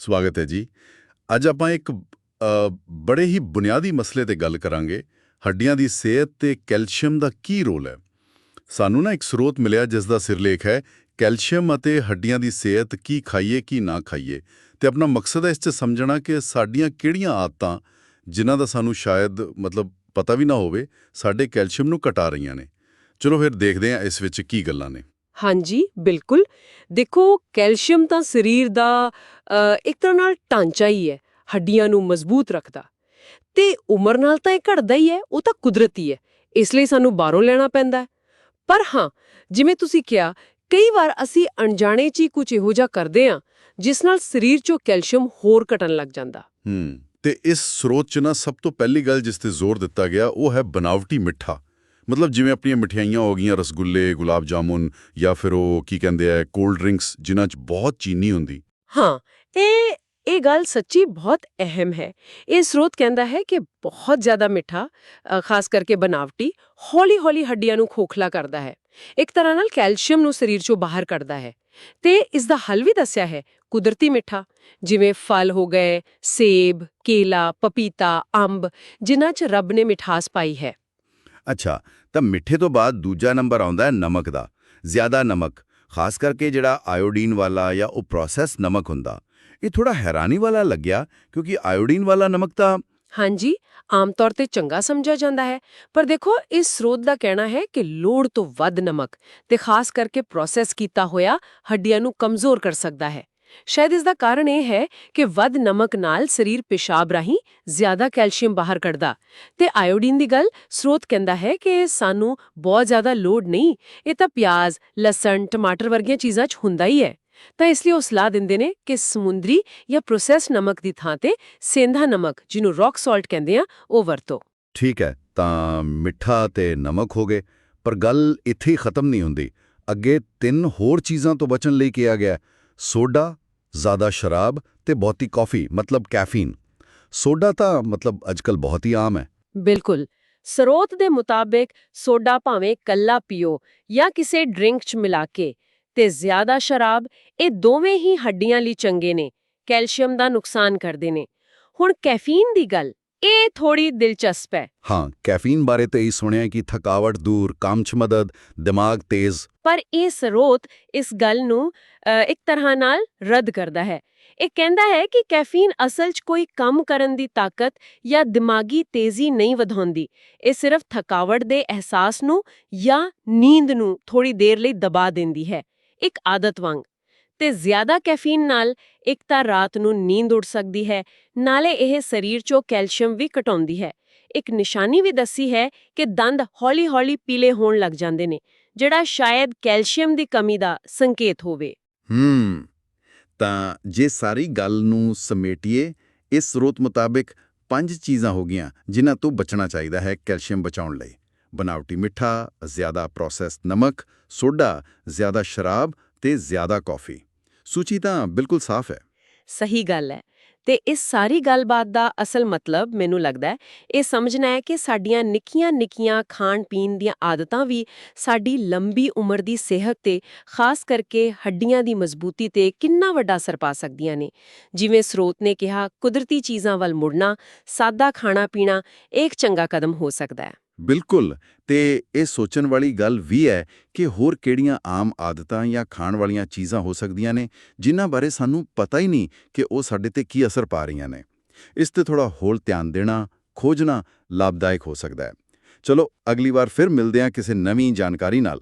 ਸਵਾਗਤ ਹੈ ਜੀ। ਅੱਜ ਆਪਾਂ ਇੱਕ ਬੜੇ ਹੀ ਬੁਨਿਆਦੀ ਮਸਲੇ ਤੇ ਗੱਲ ਕਰਾਂਗੇ। ਹੱਡੀਆਂ ਦੀ ਸਿਹਤ ਤੇ ਕੈਲਸ਼ੀਅਮ ਦਾ ਕੀ ਰੋਲ ਹੈ? ਸਾਨੂੰ ਨਾ ਇੱਕ ਸਰੋਤ ਮਿਲਿਆ, ਜਿਸ ਦਾ ਸਿਰਲੇਖ ਹੈ, ਕੈਲਸ਼ੀਅਮ ਅਤੇ ਹੱਡੀਆਂ ਦੀ ਸਿਹਤ ਕੀ ਖਾਈਏ, ਕੀ ਨਾ ਖਾਈਏ। ਤੇ ਆਪਣਾ ਮਕਸਦ ਹੈ ਇਸ 'ਚ ਸਮਝਣਾ ਕਿ ਸਾਡੀਆਂ ਕਿਹੜੀਆਂ ਆਦਤਾਂ, ਜਿਨ੍ਹਾਂ ਦਾ ਸਾਨੂੰ ਸ਼ਾਇਦ ਮਤਲਬ ਪਤਾ ਵੀ ਨਾ ਹੋਵੇ, ਸਾਡੇ ਕੈਲਸ਼ੀਅਮ ਨੂੰ ਘਟਾ ਰਹੀਆਂ ਨੇ। ਚਲੋ ਫਿਰ ਦੇਖਦੇ ਹਾਂ ਇਸ ਵਿੱਚ ਕੀ ਗੱਲਾਂ ਨੇ। ਹਾਂਜੀ, ਬਿਲਕੁਲ। ਦੇਖੋ, ਕੈਲਸ਼ੀਅਮ ਤਾਂ ਸਰੀਰ ਦਾ ਇੱਕ ਤਰ੍ਹਾਂ ਨਾਲ ਢਾਂਚਾ ਹੀ ਹੈ, ਹੱਡੀਆਂ ਨੂੰ ਮਜ਼ਬੂਤ ਰੱਖਦਾ। ਤੇ ਉਮਰ ਨਾਲ ਤਾਂ ਇਹ ਘਟਦਾ ਹੀ ਹੈ, ਉਹ ਤਾਂ ਕੁਦਰਤੀ ਹੈ, ਇਸ ਲਈ ਸਾਨੂੰ ਬਾਹਰੋਂ ਲੈਣਾ ਪੈਂਦਾ ਪਰ ਹਾਂ, ਜਿਵੇਂ ਤੁਸੀਂ ਕਿਹਾ, ਕਈ ਵਾਰ ਅਸੀਂ ਅਣਜਾਣੇ 'ਚ ਹੀ ਕੁਝ ਇਹੋ ਜਿਹਾ ਕਰਦੇ ਹਾਂ, ਜਿਸ ਨਾਲ ਸਰੀਰ 'ਚੋਂ ਕੈਲਸ਼ੀਅਮ ਹੋਰ ਘਟਣ ਲੱਗ ਜਾਂਦਾ। ਹੂੰ, ਤੇ ਇਸ ਸਰੋਤ 'ਚ ਨਾ ਸਭ ਤੋਂ ਪਹਿਲੀ ਗੱਲ ਜਿਸ ਤੇ ਜ਼ੋਰ ਦਿੱਤਾ ਗਿਆ, ਉਹ ਹੈ ਬਨਾਵਟੀ ਮਿੱਠਾ। ਮਤਲਬ ਜਿਵੇਂ ਆਪਣੀਆਂ ਮਠਿਆਈਆਂ ਹੋ ਗਈਆਂ, ਰਸਗੁੱਲੇ, ਗੁਲਾਬ ਜਾਮੁਨ ਜਾਂ ਫਿਰ ਉਹ ਕੀ ਕਹਿੰਦੇ ਆ ਕੋਲਡ ਡਰਿੰਕਸ ਜਿਨ੍ਹਾਂ 'ਚ ਬਹੁਤ ਚੀਨੀ ਹੁੰਦੀ। ਹਾਂ, ਇਹ ਇਹ ਗੱਲ ਸੱਚੀ ਬਹੁਤ ਅਹਿਮ ਹੈ। ਇਹ ਸਰੋਤ ਕਹਿੰਦਾ ਹੈ ਕਿ ਬਹੁਤ ਜ਼ਿਆਦਾ ਮਿੱਠਾ ਖਾਸ ਕਰਕੇ ਬਨਾਵਟੀ, ਹੌਲੀ-ਹੌਲੀ ਹੱਡੀਆਂ ਨੂੰ ਖੋਖਲਾ ਕਰਦਾ ਹੈ। ਇੱਕ ਤਰ੍ਹਾਂ ਨਾਲ ਕੈਲਸ਼ੀਅਮ ਨੂੰ ਸਰੀਰ ਚੋਂ ਬਾਹਰ ਕੱਢਦਾ ਹੈ। ਤੇ ਇਸ ਦਾ ਹੱਲ ਵੀ ਦੱਸਿਆ ਹੈ ਕੁਦਰਤੀ ਮਿੱਠਾ, ਜਿਵੇਂ ਫਲ ਹੋ ਗਏ, ਸੇਬ, ਕੇਲਾ, ਪਪੀਤਾ, ਅੰਬ, ਜਿਨ੍ਹਾਂ 'ਚ ਰੱਬ ਨੇ ਮਿਠਾਸ ਪਾਈ ਹੈ। ਅੱਛਾ, ਤਾਂ ਮਿੱਠੇ ਤੋਂ ਬਾਅਦ ਦੂਜਾ ਨੰਬਰ ਆਉਂਦਾ ਹੈ ਨਮਕ ਦਾ, ਜ਼ਿਆਦਾ ਨਮਕ, ਖਾਸ ਕਰਕੇ ਜਿਹੜਾ ਆਇਓਡੀਨ ਵਾਲਾ ਜਾਂ ਉਹ ਪ੍ਰੋਸੈਸ ਨਮਕ ਹੁੰਦਾ। ਇਹ ਥੋੜਾ ਹੈਰਾਨੀ ਵਾਲਾ ਲੱਗਿਆ, ਕਿਉਂਕਿ ਆਇਓਡੀਨ ਵਾਲਾ ਨਮਕ ਤਾਂ ਹਾਂਜੀ, ਆਮ ਤੌਰ ਤੇ ਚੰਗਾ ਸਮਝਿਆ ਜਾਂਦਾ ਹੈ, ਪਰ ਦੇਖੋ, ਇਸ ਸਰੋਤ ਦਾ ਕਹਿਣਾ ਹੈ ਕਿ ਲੋੜ ਤੋਂ ਵੱਧ ਨਮਕ ਤੇ ਖਾਸ ਕਰਕੇ ਪ੍ਰੋਸੈਸ ਕੀਤਾ ਹੋਇਆ ਹੱਡੀਆਂ ਨੂੰ ਕਮਜ਼ੋਰ ਕਰ ਸਕਦਾ ਹੈ। ਸ਼ਾਇਦ ਇਸ ਦਾ ਕਾਰਨ ਇਹ ਹੈ ਕਿ ਵੱਧ ਨਮਕ ਨਾਲ ਸਰੀਰ ਪਿਸ਼ਾਬ ਰਾਹੀਂ ਜ਼ਿਆਦਾ ਕੈਲਸ਼ੀਅਮ ਬਾਹਰ ਕੱਢਦਾ। ਤੇ ਆਇਓਡੀਨ ਦੀ ਗੱਲ ਸਰੋਤ ਕਹਿੰਦਾ ਹੈ ਕਿ ਸਾਨੂੰ ਬਹੁਤ ਜ਼ਿਆਦਾ ਲੋੜ ਨਹੀਂ, ਇਹ ਤਾਂ ਪਿਆਜ਼, ਲਸਣ, ਟਮਾਟਰ ਵਰਗੀਆਂ ਚੀਜ਼ਾਂ 'ਚ ਹੁੰਦਾ ਹੀ ਹੈ। ਤਾਂ ਇਸ ਲਈ ਉਹ ਸਲਾਹ ਦਿੰਦੇ ਨੇ ਕਿ ਸਮੁੰਦਰੀ ਜਾਂ ਪ੍ਰੋਸੈਸ ਨਮਕ ਦੀ ਥਾਂ ਤੇ ਸੇਂਧਾ ਨਮਕ, ਜਿਹਨੂੰ ਰੌਕ ਸਾਲਟ ਕਹਿੰਦੇ ਆ, ਉਹ ਵਰਤੋ। ਠੀਕ ਹੈ, ਤਾਂ ਮਿੱਠਾ ਤੇ ਨਮਕ ਹੋ ਗਏ, ਪਰ ਗੱਲ ਇੱਥੇ ਹੀ ਖਤਮ ਨਹੀਂ ਹੁੰਦੀ। ਅੱਗੇ ਤਿੰਨ ਹੋਰ ਚੀਜ਼ਾਂ ਤੋਂ ਬਚਣ ਲਈ ਕਿਹਾ ਗਿਆ ਸੋਡਾ ਜ਼ਿਆਦਾ ਸ਼ਰਾਬ ਤੇ ਬਹੁਤੀ ਕਾਫੀ, ਮਤਲਬ ਕੈਫੀਨ। ਸੋਡਾ ਤਾਂ ਮਤਲਬ ਅੱਜਕੱਲ ਬਹੁਤ ਹੀ ਆਮ ਹੈ। ਬਿਲਕੁਲ। ਸਰੋਤ ਦੇ ਮੁਤਾਬਿਕ ਸੋਡਾ ਭਾਵੇਂ ਕੱਲਾ ਪੀਓ ਜਾਂ ਕਿਸੇ ਡਰਿੰਕ 'ਚ ਮਿਲਾ ਕੇ, ਤੇ ਜ਼ਿਆਦਾ ਸ਼ਰਾਬ ਇਹ ਦੋਵੇਂ ਹੀ ਹੱਡੀਆਂ ਲਈ ਚੰਗੇ ਨੇ, ਕੈਲਸ਼ੀਅਮ ਦਾ ਨੁਕਸਾਨ ਕਰਦੇ ਨੇ। ਹੁਣ ਕੈਫੀਨ ਦੀ ਗੱਲ ਇਹ ਥੋੜੀ ਦਿਲਚਸਪ ਹੈ। ਹਾਂ ਕੈਫੀਨ ਬਾਰੇ ਤਾਂ ਇਹ ਸੁਣਿਆ ਕਿ ਥਕਾਵਟ ਦੂਰ ਕੰਮ 'ਚ ਮਦਦ ਦਿਮਾਗ ਤੇਜ਼। ਪਰ ਇਹ ਸਰੋਤ ਇਸ ਗੱਲ ਨੂੰ ਇੱਕ ਤਰ੍ਹਾਂ ਨਾਲ ਰੱਦ ਕਰਦਾ ਹੈ। ਇਹ ਕਹਿੰਦਾ ਹੈ ਕਿ ਕੈਫੀਨ ਅਸਲ 'ਚ ਕੋਈ ਕੰਮ ਕਰਨ ਦੀ ਤਾਕਤ ਜਾਂ ਦਿਮਾਗੀ ਤੇਜ਼ੀ ਨਹੀਂ ਵਧਾਉਂਦੀ। ਇਹ ਸਿਰਫ ਥਕਾਵਟ ਦੇ ਅਹਿਸਾਸ ਨੂੰ ਜਾਂ ਨੀਂਦ ਨੂੰ ਥੋੜੀ ਦੇਰ ਲਈ ਦਬਾ ਦਿੰਦੀ ਹੈ। ਇੱਕ ਆਦਤ ਵਾਂਗ। ਤੇ ਜ਼ਿਆਦਾ ਕੈਫੀਨ ਨਾਲ ਇੱਕ ਤਾਂ ਰਾਤ ਨੂੰ ਨੀਂਦ ਉੱਡ ਸਕਦੀ ਹੈ, ਨਾਲੇ ਇਹ ਸਰੀਰ 'ਚੋਂ ਕੈਲਸ਼ੀਅਮ ਵੀ ਘਟਾਉਂਦੀ ਹੈ। ਇੱਕ ਨਿਸ਼ਾਨੀ ਵੀ ਦੱਸੀ ਹੈ ਕਿ ਦੰਦ ਹੌਲੀ-ਹੌਲੀ ਪੀਲੇ ਹੋਣ ਲੱਗ ਜਾਂਦੇ ਨੇ, ਜਿਹੜਾ ਸ਼ਾਇਦ ਕੈਲਸ਼ੀਅਮ ਦੀ ਕਮੀ ਦਾ ਸੰਕੇਤ ਹੋਵੇ। ਹੂੰ, ਤਾਂ ਜੇ ਸਾਰੀ ਗੱਲ ਨੂੰ ਸਮੇਟੀਏ, ਇਸ ਸਰੋਤ ਮੁਤਾਬਿਕ ਪੰਜ ਚੀਜ਼ਾਂ ਹੋ ਗਈਆਂ, ਜਿਨ੍ਹਾਂ ਤੋਂ ਬਚਣਾ ਚਾਹੀਦਾ ਹੈ ਕੈਲਸ਼ੀਅਮ ਬਚਾਉਣ ਲਈ। ਬਨਾਵਟੀ ਮਿੱਠਾ, ਜ਼ਿਆਦਾ ਪ੍ਰੋਸੈਸਡ ਨਮਕ, ਸੋਡਾ, ਜ਼ਿਆਦਾ ਸ਼ਰਾਬ ਤੇ ਜ਼ਿਆਦਾ ਕੌਫੀ। ਸੂਚੀ ਤਾਂ ਬਿਲਕੁਲ ਸਾਫ਼ ਹੈ। ਸਹੀ ਗੱਲ ਹੈ। ਤੇ ਇਸ ਸਾਰੀ ਗੱਲਬਾਤ ਦਾ ਅਸਲ ਮਤਲਬ ਮੈਨੂੰ ਲੱਗਦਾ ਇਹ ਸਮਝਣਾ ਹੈ ਕਿ ਸਾਡੀਆਂ ਨਿੱਕੀਆਂ-ਨਿੱਕੀਆਂ ਖਾਣ-ਪੀਣ ਦੀਆਂ ਆਦਤਾਂ ਵੀ ਸਾਡੀ ਲੰਬੀ ਉਮਰ ਦੀ ਸਿਹਤ ਤੇ ਖਾਸ ਕਰਕੇ ਹੱਡੀਆਂ ਦੀ ਮਜ਼ਬੂਤੀ ਤੇ ਕਿੰਨਾ ਵੱਡਾ ਅਸਰ ਪਾ ਸਕਦੀਆਂ ਨੇ। ਜਿਵੇਂ ਸਰੋਤ ਨੇ ਕਿਹਾ, ਕੁਦਰਤੀ ਚੀਜ਼ਾਂ ਵੱਲ ਮੁੜਨਾ, ਸਾਦਾ ਖਾਣਾ-ਪੀਣਾ ਇੱਕ ਚੰਗਾ ਕਦਮ ਹੋ ਸਕਦਾ ਹੈ। ਬਿਲਕੁਲ, ਤੇ ਇਹ ਸੋਚਣ ਵਾਲੀ ਗੱਲ ਵੀ ਹੈ ਕਿ ਹੋਰ ਕਿਹੜੀਆਂ ਆਮ ਆਦਤਾਂ ਜਾਂ ਖਾਣ ਵਾਲੀਆਂ ਚੀਜ਼ਾਂ ਹੋ ਸਕਦੀਆਂ ਨੇ, ਜਿਨ੍ਹਾਂ ਬਾਰੇ ਸਾਨੂੰ ਪਤਾ ਹੀ ਨਹੀਂ ਕਿ ਉਹ ਸਾਡੇ ਤੇ ਕੀ ਅਸਰ ਪਾ ਰਹੀਆਂ ਨੇ। ਇਸ ਤੇ ਥੋੜਾ ਹੋਰ ਧਿਆਨ ਦੇਣਾ, ਖੋਜਣਾ ਲਾਭਦਾਇਕ ਹੋ ਸਕਦਾ ਹੈ। ਚਲੋ, ਅਗਲੀ ਵਾਰ ਫਿਰ ਮਿਲਦੇ ਹਾਂ ਕਿਸੇ ਨਵੀਂ ਜਾਣਕਾਰੀ ਨਾਲ।